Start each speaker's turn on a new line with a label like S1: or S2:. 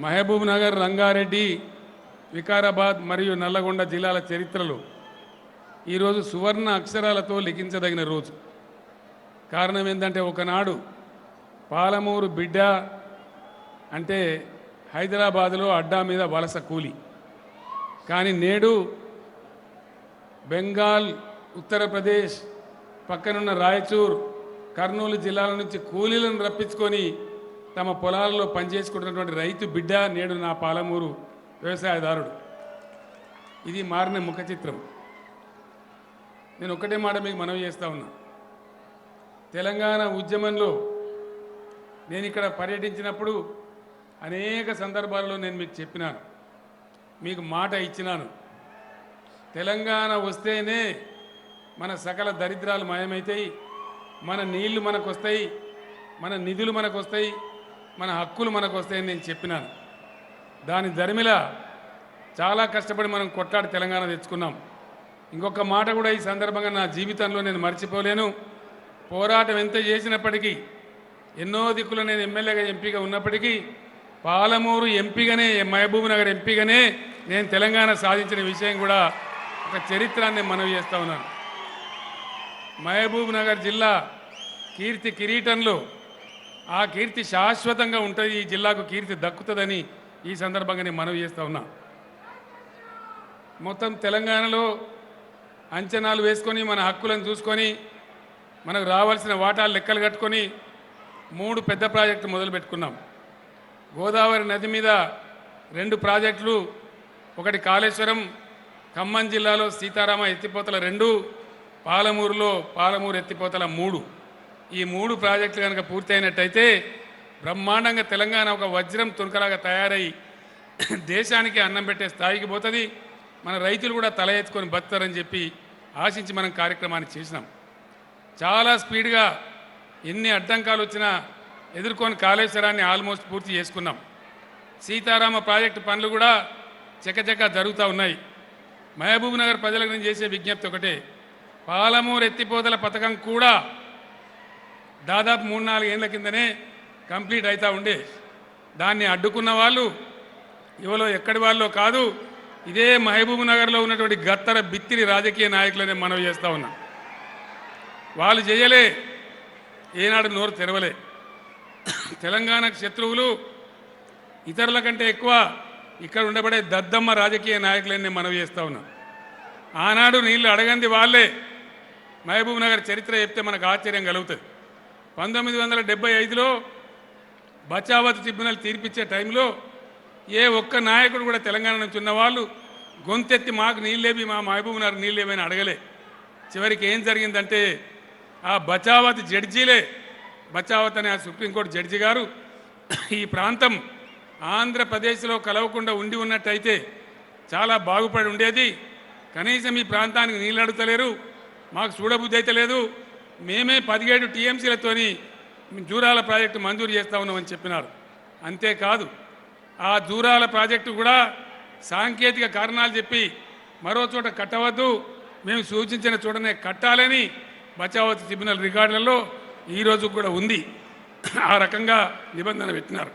S1: మహబూబ్ నగర్ రంగారెడ్డి వికారాబాద్ మరియు నల్లగొండ జిల్లాల చరిత్రలో ఈరోజు సువర్ణ అక్షరాలతో లిఖించదగిన రోజు. కారణం ఏంటంటే ఒకనాడు పాలమూరు బిడ్డ అంటే హైదరాబాదులో అడ్డా మీద వలస కూలి. కానీ నేడు బెంగాల్ ఉత్తరప్రదేశ్ పక్కనున్న రాయచూర్ కర్నూలు జిల్లాల నుంచి కూలీలను రప్పించుకొని తమ పొలాలలో పనిచేసుకుంటున్నటువంటి రైతు బిడ్డ నేడు నా పాలమూరు వ్యవసాయదారుడు. ఇది మారిన ముఖ చిత్రం. నేను ఒకటే మాట మీకు మనవి చేస్తా ఉన్నా. తెలంగాణ ఉద్యమంలో నేను ఇక్కడ పర్యటించినప్పుడు అనేక సందర్భాల్లో నేను మీకు చెప్పినాను. మీకు మాట ఇచ్చినాను. తెలంగాణ వస్తేనే మన సకల దరిద్రాలు మాయమవుతాయి మన నీళ్ళు మనకు వస్తాయి మన నిధులు మనకు వస్తాయి మన హక్కులు మనకు వస్తాయని నేను చెప్పినాను. దాని ధరిమిల చాలా కష్టపడి మనం కొట్లాడి తెలంగాణ తెచ్చుకున్నాం. ఇంకొక మాట కూడా ఈ సందర్భంగా నా జీవితంలో నేను మర్చిపోలేను. పోరాటం ఎంత చేసినప్పటికీ ఎన్నో దిక్కులు నేను ఎమ్మెల్యేగా ఎంపీగా ఉన్నప్పటికీ పాలమూరు ఎంపీగానే మహబూబ్ నగర్ ఎంపీగానే నేను తెలంగాణ సాధించిన విషయం కూడా ఒక చరిత్రాన్ని మనవి చేస్తూ ఉన్నాను. మహబూబ్ నగర్ జిల్లా కీర్తి కిరీటంలో ఆ కీర్తి శాశ్వతంగా ఉంటుంది ఈ జిల్లాకు కీర్తి దక్కుతుందని ఈ సందర్భంగా నేను మనవి చేస్తూ ఉన్నా. మొత్తం తెలంగాణలో అంచనాలు వేసుకొని మన హక్కులను చూసుకొని మనకు రావాల్సిన వాటాలు లెక్కలు కట్టుకొని మూడు పెద్ద ప్రాజెక్టు మొదలుపెట్టుకున్నాం. గోదావరి నది మీద రెండు ప్రాజెక్టులు ఒకటి కాళేశ్వరం ఖమ్మం జిల్లాలో సీతారామ ఎత్తిపోతల రెండు పాలమూరులో పాలమూరు ఎత్తిపోతల మూడు. ఈ మూడు ప్రాజెక్టులు కనుక పూర్తయినట్టయితే బ్రహ్మాండంగా తెలంగాణ ఒక వజ్రం తునకలాగా తయారై దేశానికి అన్నం పెట్టే స్థాయికి పోతుంది. మన రైతులు కూడా తల ఎత్తుకొని బతుతారని చెప్పి ఆశించి మనం కార్యక్రమాన్ని చేసినాం. చాలా స్పీడ్గా ఎన్ని అడ్డంకాలు వచ్చినా ఎదుర్కొని కాళేశ్వరాన్ని ఆల్మోస్ట్ పూర్తి చేసుకున్నాం. సీతారామ ప్రాజెక్టు పనులు కూడా చకచక జరుగుతూ ఉన్నాయి. మహబూబ్ నగర్ ప్రజలకు నేను చేసే విజ్ఞప్తి ఒకటే పాలమూరు ఎత్తిపోతల పథకం కూడా దాదాపు మూడు నాలుగేళ్ళ కిందనే కంప్లీట్ అవుతూ ఉండే. దాన్ని అడ్డుకున్న వాళ్ళు ఇవలో ఎక్కడి వాళ్ళో కాదు ఇదే మహబూబ్ నగర్లో ఉన్నటువంటి గత్తర బిత్తిరి రాజకీయ నాయకులనే మనవి చేస్తూ ఉన్నా. వాళ్ళు చేయలే ఏనాడు నోరు తెరవలే. తెలంగాణకు శత్రువులు ఇతరుల కంటే ఎక్కువ ఇక్కడ ఉండబడే దద్దమ్మ రాజకీయ నాయకులని మనవి చేస్తూ ఉన్నా. ఆనాడు నీళ్ళు అడగంది వాళ్ళే. మహబూబ్ నగర్ చరిత్ర చెప్తే మనకు ఆశ్చర్యం కలుగుతుంది. పంతొమ్మిది వందల డెబ్బై ఐదులో బచావత్ ట్రిబ్యునల్ తీర్పిచ్చే టైంలో ఏ ఒక్క నాయకుడు కూడా తెలంగాణ నుంచి ఉన్నవాళ్ళు గొంతెత్తి మాకు నీళ్ళేవి మా మహబూబ్ నగర్ నీళ్ళేవి అడగలే. చివరికి ఏం జరిగిందంటే ఆ బచావత్ జడ్జీలే బచావత్ అనే ఆ సుప్రీంకోర్టు జడ్జి గారు ఈ ప్రాంతం ఆంధ్రప్రదేశ్లో కలవకుండా ఉండి ఉన్నట్టయితే చాలా బాగుపడి ఉండేది. కనీసం ఈ ప్రాంతానికి నీళ్ళు అడుగుతలేరు మాకు చూడబుద్ధి అయితే లేదు మేమే పదిహేడు టీఎంసీలతోని జూరాల ప్రాజెక్టు మంజూరు చేస్తా ఉన్నామని చెప్పినారు. అంతేకాదు ఆ జూరాల ప్రాజెక్టు కూడా సాంకేతిక కారణాలు చెప్పి మరో చోట కట్టవద్దు మేము సూచించిన చోటనే కట్టాలని బచావత్ ట్రిబ్యునల్ రికార్డులలో ఈరోజు కూడా ఉంది. ఆ రకంగా నిబంధన పెట్టినారు.